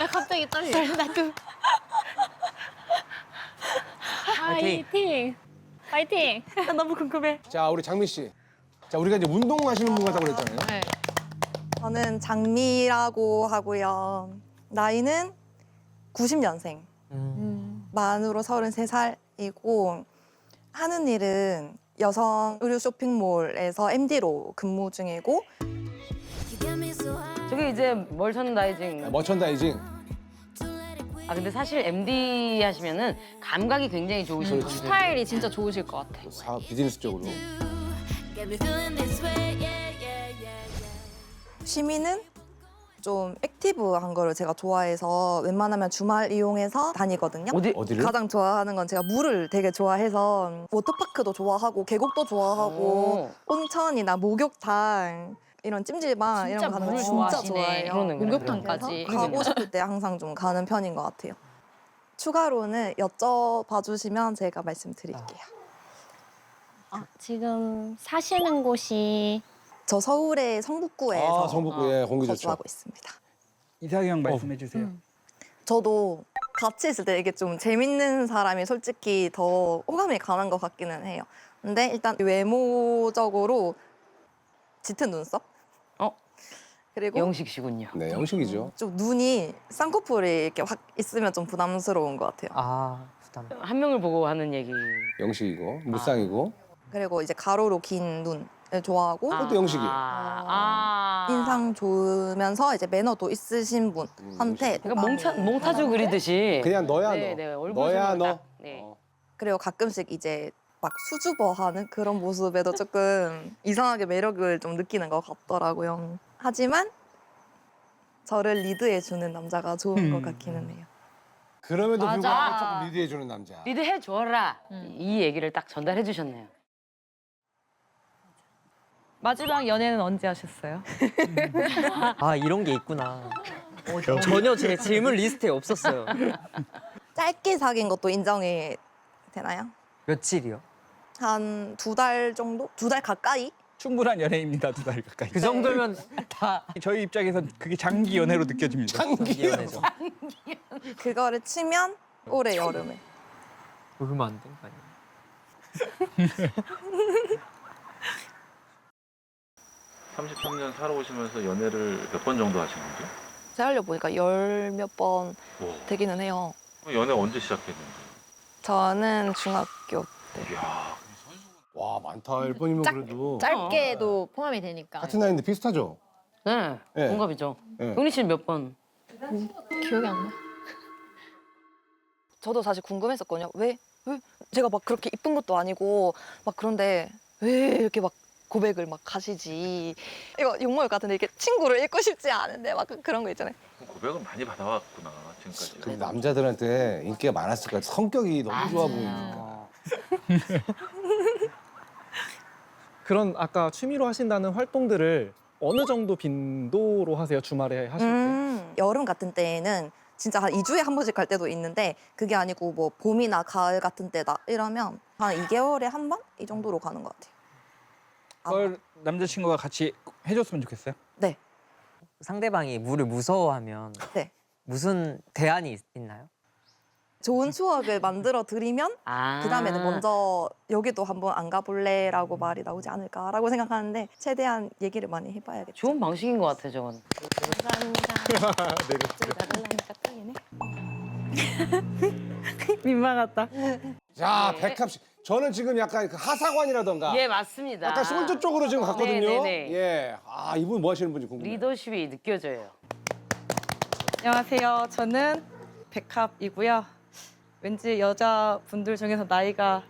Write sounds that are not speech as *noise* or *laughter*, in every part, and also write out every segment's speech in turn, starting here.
나 갑자기 떨려. 나도. 파이팅. 파이팅. 나 너무 궁금해. 자, 우리 장미 씨. 자, 우리가 이제 운동하시는 분 같다고 그랬잖아요. 네. 저는 장미라고 하고요. 나이는 90년생. 만으로 33살이고 하는 일은 여성 의류 쇼핑몰에서 MD로 근무 중이고 저게 이제 멀천다이징. 머천다이징. 아 근데 사실 MD 하시면은 감각이 굉장히 좋으신 분들. 스타일이 진짜 좋으실 것 같아. 사 비즈니스 쪽으로. 취미는 좀 액티브한 거를 제가 좋아해서 웬만하면 주말 이용해서 다니거든요. 어디 어디를? 가장 좋아하는 건 제가 물을 되게 좋아해서 워터파크도 좋아하고 계곡도 좋아하고 온천이나 목욕탕 이런 찜질방 진짜 이런 거 가는 거 진짜 좋아하시네. 좋아해요. 그러네, 그러네. 목욕탕까지. 그래서 가고 싶을 때 항상 좀 가는 편인 것 같아요. 추가로는 여쭤봐 주시면 제가 말씀드릴게요. 아, 지금 사시는 곳이 저 서울의 성북구에서 아, 성북구에 공기 좋죠. 거주하고 있습니다. 이상형 말씀해 주세요. 저도 같이 있을 때 이게 좀 재밌는 사람이 솔직히 더 호감이 가는 것 같기는 해요. 근데 일단 외모적으로 짙은 눈썹? 어? 그리고 영식 씨군요. 네, 형식이죠. 좀 눈이 쌍꺼풀이 이렇게 확 있으면 좀 부담스러운 것 같아요. 아 부담. 한 명을 보고 하는 얘기. 영식이고 무쌍이고. 그리고 이제 가로로 긴 눈을 좋아하고 그것도 영식이. 아, 아. 인상 좋으면서 이제 매너도 있으신 분한테 그러니까 몽타 몽타주 그리듯이. 그냥 너야 네, 너. 네, 얼굴 너야 너. 딱, 네. 어. 그리고 가끔씩 이제 막 수줍어하는 그런 모습에도 조금 이상하게 매력을 좀 느끼는 것 같더라고요. 하지만 저를 리드해주는 남자가 좋은 것 음. 같기는 해요. 그럼에도 맞아. 불구하고 조금 리드해 주는 남자. 리드 해 줘라. 음. 이 얘기를 딱 전달해 주셨네요. 마지막 연애는 언제 하셨어요? *laughs* 아 이런 게 있구나. 전혀 제 질문 리스트에 없었어요. *laughs* 짧게 사귄 것도 인정이 되나요? 며칠이요? 한 두 달 정도? 두 달 가까이? 충분한 연애입니다. 두 달 가까이. 그 정도면 다 저희 입장에선 그게 장기 연애로 느껴집니다. 장기 연애죠. 그거를 치면 올해 여름에. 얼마 안된거 아니에요? 33년 살아오시면서 연애를 몇 번 정도 하신 거죠? 세알려 보니까 열 몇 번 와. 되기는 해요. 연애 언제 시작했는데? 저는 중학교 때. 이야, 와, 많다. 1번이면 짝- 그래도. 짧게도 포함이 되니까. 같은 나이인데 비슷하죠? 네, 네. 동갑이죠. 네. 용리 씨는 몇 번? 기억이 안 나. *laughs* 저도 사실 궁금했었거든요. 왜? 왜? 제가 막 그렇게 이쁜 것도 아니고 막 그런데 왜 이렇게 막 고백을 막 하시지? 이거 욕먹을 것 같은데 이렇게 친구를 잃고 싶지 않은데 막 그런 거 있잖아요. 고백을 많이 받아왔구나 지금까지. 그 남자들한테 인기가 많았을 거야. 성격이 너무 좋아 보이니까. *laughs* 아, 그런 아까 취미로 하신다는 활동들을 어느 정도 빈도로 하세요? 주말에 하실 때? 음, 여름 같은 때에는 진짜 한 2주에 한 번씩 갈 때도 있는데 그게 아니고 뭐 봄이나 가을 같은 때다 이러면 한 2개월에 한 번? 이 정도로 가는 것 같아요. 아, 그걸 남자친구가 같이 해줬으면 좋겠어요. 네. 상대방이 물을 무서워하면 네. 무슨 대안이 있, 있나요? 좋은 추억을 만들어 드리면 아. 그 다음에는 먼저 여기도 한번 안 가볼래라고 말이 나오지 않을까라고 생각하는데 최대한 얘기를 많이 해봐야겠죠. 좋은 방식인 것 같아, 저건. 감사합니다. 나달라니까 딱이네. 민망하다. 자, 네. 백합 씨. 저는 지금 약간 그 하사관이라던가. 예, 맞습니다. 약간 솔저 쪽으로 지금 갔거든요. 네 네 네. 예. 아, 이분 뭐 하시는 분인지 궁금해요. 리더십이 느껴져요. 안녕하세요. 저는 백합이고요. 왠지 여자분들 중에서 나이가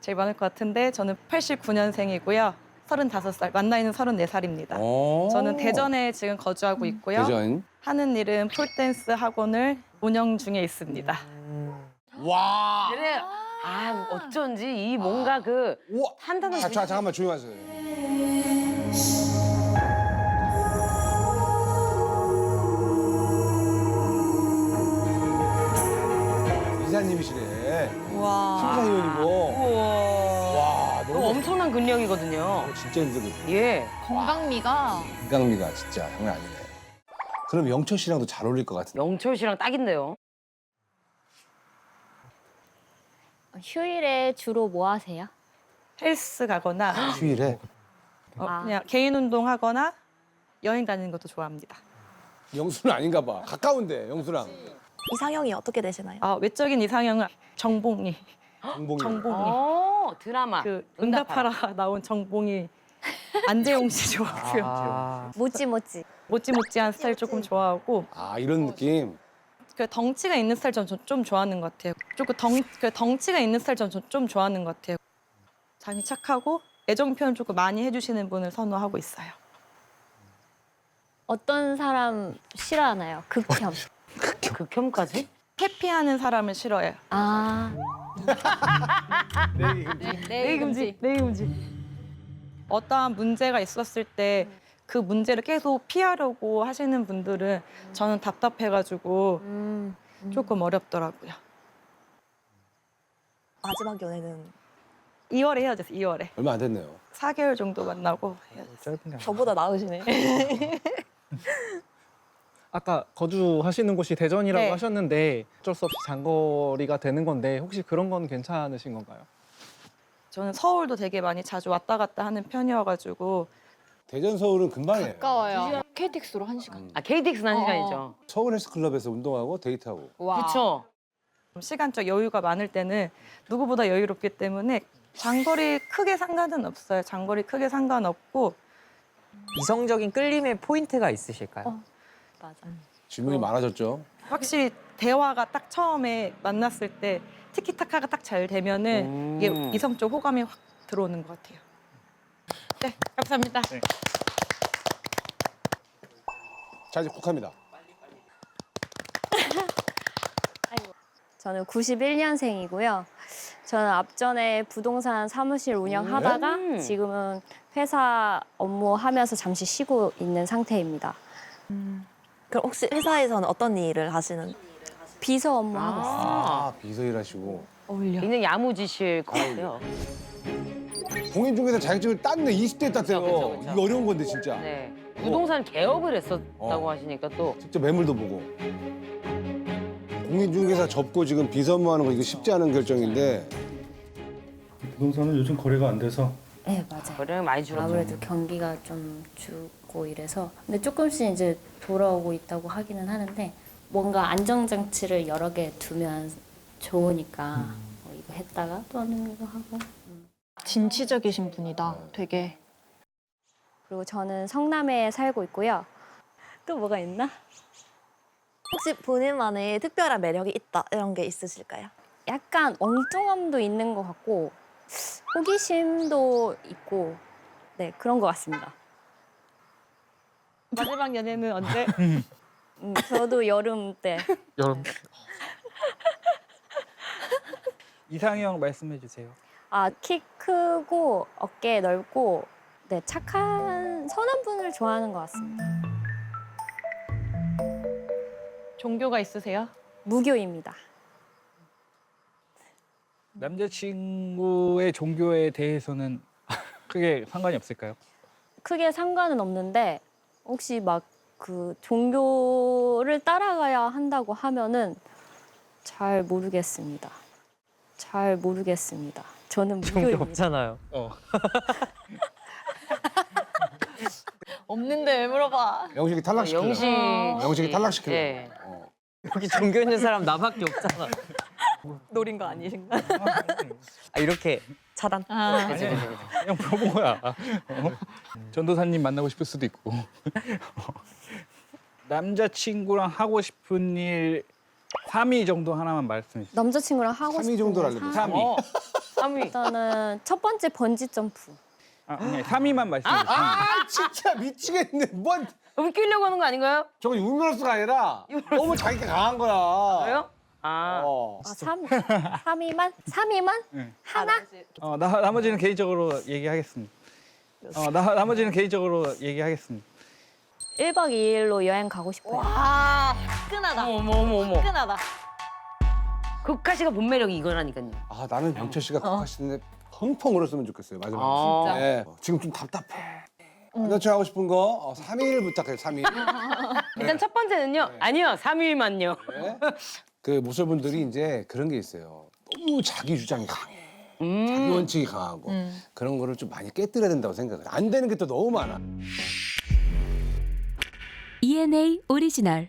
제일 많을 것 같은데 저는 89년생이고요. 35살, 만 나이는 34살입니다. 오. 저는 대전에 지금 거주하고 있고요. 어. 대전. 하는 일은 폴댄스 학원을 운영 중에 있습니다. 음, 와. 그래. 아, 어쩐지 이 뭔가 그 우와. 한다는 자, 자, 잠깐만 조용히 하세요. 이사님이시래. 와. 심사위원이고. 와, 그거 너무 엄청난 근력이거든요. 진짜 힘들거든. 예. 건강미가 인강미가 진짜 장난 아니네. 그럼 영철 씨랑도 잘 어울릴 것 같은데. 영철 씨랑 딱인데요. 휴일에 주로 뭐 하세요? 헬스 가거나 *gasps* 휴일에 어, 아. 그냥 개인 운동하거나 여행 다니는 것도 좋아합니다. 영수는 아닌가 봐. 가까운데 영수랑 이상형이 어떻게 되시나요? 아, 외적인 이상형은 정봉이. 정봉이. 정봉이. 어 드라마. 그 응답하라. 응답하라 나온 정봉이 안재용 씨 좋아하고요. 아, 모찌 모찌. 모찌모찌한 스타일 조금 좋아하고 아 이런 느낌. 그 덩치가 있는 스타일 전 좀 좋아하는 것 같아요. 조금 덩, 그 덩치가 있는 스타일 전 좀 좋아하는 것 같아요. 자기 착하고 애정 표현 조금 많이 해주시는 분을 선호하고 있어요. 어떤 사람 싫어하나요? 극혐. 극혐까지? 회피하는 사람을 싫어해요. 아. 내일 금지. 내일 금지. 어떠한 문제가 있었을 때 그 문제를 계속 피하려고 하시는 분들은 저는 답답해가지고 음. 조금 어렵더라고요. 마지막 연애는 2월에 헤어졌어요. 2월에 얼마 안 됐네요. 4개월 정도 만나고 헤어졌어요. 짧은 게 아니라. 저보다 나으시네. *laughs* 아까 거주하시는 곳이 대전이라고 네. 하셨는데 어쩔 수 없이 장거리가 되는 건데 혹시 그런 건 괜찮으신 건가요? 저는 서울도 되게 많이 자주 왔다 갔다 하는 편이어가지고 대전 서울은 금방이에요. 가까워요. KTX로 한 시간. 아 KTX는 한 어. 시간이죠. 서울 헬스클럽에서 운동하고 데이트하고. 와. 그렇죠. 시간적 여유가 많을 때는 누구보다 여유롭기 때문에 장거리 크게 상관은 없어요. 장거리 크게 상관없고 이성적인 끌림의 포인트가 있으실까요? 어. 맞아. 질문이 많아졌죠. 확실히 대화가 딱 처음에 만났을 때 티키타카가 딱 잘 되면은 음. 이게 이성 적 호감이 확 들어오는 것 같아요. 네, 감사합니다. 자 이제 국합니다. *laughs* 저는 91년생이고요. 저는 앞전에 부동산 사무실 운영하다가 음. 지금은 회사 업무 하면서 잠시 쉬고 있는 상태입니다. 그럼 혹시 회사에서는 어떤 일을 하시는? 비서 업무 하고 있어요. 아 비서 일하시고. 굉장히 야무지실 것 같아요. 공인 중개사 자격증을 땄네. 20대에 땄어요. 그쵸, 그쵸, 그쵸. 이거 어려운 건데 진짜. 네. 부동산 개업을 했었다고 어. 하시니까 또 직접 매물도 보고. 공인 중개사 접고 지금 비서 업무하는 거 이거 쉽지 않은 결정인데 부동산은 요즘 거래가 안 돼서 네, 맞아요. 거래량이 많이 줄었죠. 아무래도 경기가 좀 죽고 이래서 근데 조금씩 이제 돌아오고 있다고 하기는 하는데 뭔가 안정장치를 여러 개 두면 좋으니까 뭐 이거 했다가 또 하는 거 하고 진취적이신 분이다. 되게. 그리고 저는 성남에 살고 있고요. 또 뭐가 있나? 혹시 본인만의 특별한 매력이 있다 이런 게 있으실까요? 약간 엉뚱함도 있는 것 같고 호기심도 있고 네 그런 것 같습니다. 마지막 연애는 언제? *laughs* 음, 저도 여름 때 *laughs* 여러분. 이상형 말씀해 주세요. 아, 키 크고 어깨 넓고 네, 착한 선한 분을 좋아하는 것 같습니다. 종교가 있으세요? 무교입니다. 남자친구의 종교에 대해서는 *laughs* 크게 상관이 없을까요? 크게 상관은 없는데 혹시 막 그 종교를 따라가야 한다고 하면은 잘 모르겠습니다. 잘 모르겠습니다. 저는 종교 무교입니다. 없잖아요. 어. *laughs* 없는데 왜 물어봐? 영식이 탈락시켜. 영식 영식이 탈락시켜. 네. 어. 여기 종교 있는 사람 나밖에 없잖아. 노린 거 아니신가? 아, 이렇게 차단. 아, 그치, 그치, 그치. 그냥 물어본 거야. 어? 전도사님 만나고 싶을 수도 있고. *laughs* 남자친구랑 하고 싶은 일 3위 정도 하나만 말씀해 주세요. 남자친구랑 하고 3위 싶은 정도로 거 알려주세요. 사- 3위. 어, 3위. 일단은 첫 번째 번지 점프. 아, 네, 3위만 말씀해 주세요. 아 진짜 미치겠네. 뭔 웃기려고 하는 거 아닌가요? 저건 유머러스가 아니라 너무 자기가 강한 거야. 그래요? 아. 어. 아, 3, 3위만? 3위만? 네. 하나? 어, 나, 나머지는 개인적으로 얘기하겠습니다. 어, 나, 나머지는 개인적으로 얘기하겠습니다. 1박 2일로 여행 가고 싶어요. 와, 화끈하다. 어머 어머 어머. 화끈하다. 극하 씨가 본 매력이 이거라니까요. 아 나는 병철 씨가 국하시는데 펑펑 울었으면 좋겠어요. 마지막에. 아. 네. 어, 지금 좀 답답해. 남자친구 하고 싶은 거 어, 3일 부탁해 3일. 일단 첫 번째는요. 아니요, 3일만요. 네. 그 모쏠분들이 이제 그런 게 있어요. 너무 자기 주장이 강해. 자기 음. 원칙이 강하고 그런 거를 좀 많이 깨뜨려야 된다고 생각해요. 안 되는 게 또 너무 많아. ENA 오리지널